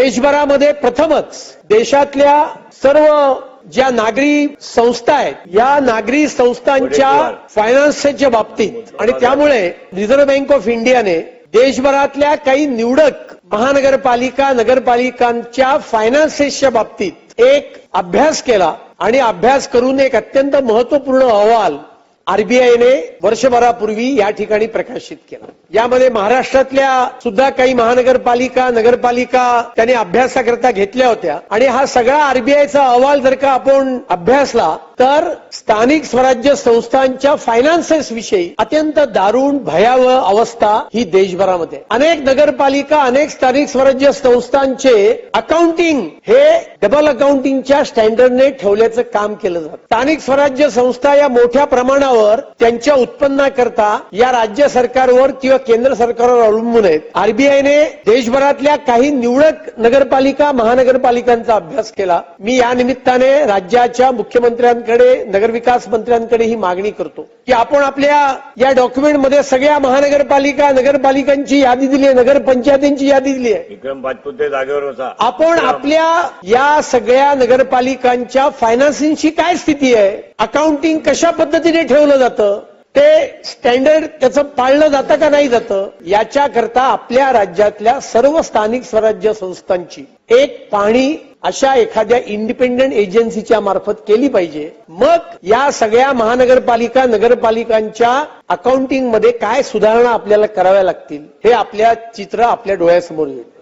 देशभरामध्ये प्रथमच देशातल्या सर्व ज्या नागरी संस्था आहेत या नागरी संस्थांच्या फायनान्सच्या बाबतीत. आणि त्यामुळे रिझर्व्ह बँक ऑफ इंडियाने देशभरातल्या काही निवडक महानगरपालिका नगरपालिकांच्या फायनान्सेसच्या बाबतीत एक अभ्यास केला. आणि अभ्यास करून एक अत्यंत महत्त्वपूर्ण अहवाल आरबीआयने वर्षभरापूर्वी या ठिकाणी प्रकाशित केला. यामध्ये महाराष्ट्रातल्या सुद्धा काही महानगरपालिका नगरपालिका त्यांनी अभ्यासाकरता घेतल्या होत्या. आणि हा सगळा आरबीआयचा अहवाल जर का आपण अभ्यासला तर स्थानिक स्वराज्य संस्थांच्या फायनान्सेस विषयी अत्यंत दारुण भयावह अवस्था ही देशभरामध्ये. अनेक नगरपालिका अनेक स्थानिक स्वराज्य संस्थांचे अकाउंटिंग हे डबल अकाउंटिंगच्या स्टँडर्डने ठेवल्याचं काम केलं जातं. स्थानिक स्वराज्य संस्था या मोठ्या प्रमाणावर त्यांच्या उत्पन्नाकरता या राज्य सरकारवर किंवा केंद्र सरकारवर अवलंबून आहेत. आरबीआयने देशभरातल्या काही निवडक नगरपालिका महानगरपालिकांचा अभ्यास केला. मी या निमित्ताने राज्याच्या मुख्यमंत्र्यांकडे नगरविकास मंत्र्यांकडे ही मागणी करतो की आपण आपल्या या डॉक्युमेंटमध्ये सगळ्या महानगरपालिका नगरपालिकांची यादी दिली आहे नगरपंचायतींची यादी दिली आहे. विक्रम जागेवर होता आपण आपल्या या सगळ्या नगरपालिकांच्या फायनान्सिंगची काय स्थिती आहे? अकाउंटिंग कशा पद्धतीने ठेवलं जातं? ते स्टँडर्ड त्याचं पाळलं जातं का नाही जातं? याच्याकरता आपल्या राज्यातल्या सर्व स्थानिक स्वराज्य संस्थांची एक पाहणी अशा एखाद्या इंडिपेंडंट एजन्सीच्या मार्फत केली पाहिजे. मग या सगळ्या महानगरपालिका नगरपालिकांच्या अकाउंटिंगमध्ये काय सुधारणा आपल्याला कराव्या लागतील हे आपल्या चित्र आपल्या डोळ्यासमोर येईल.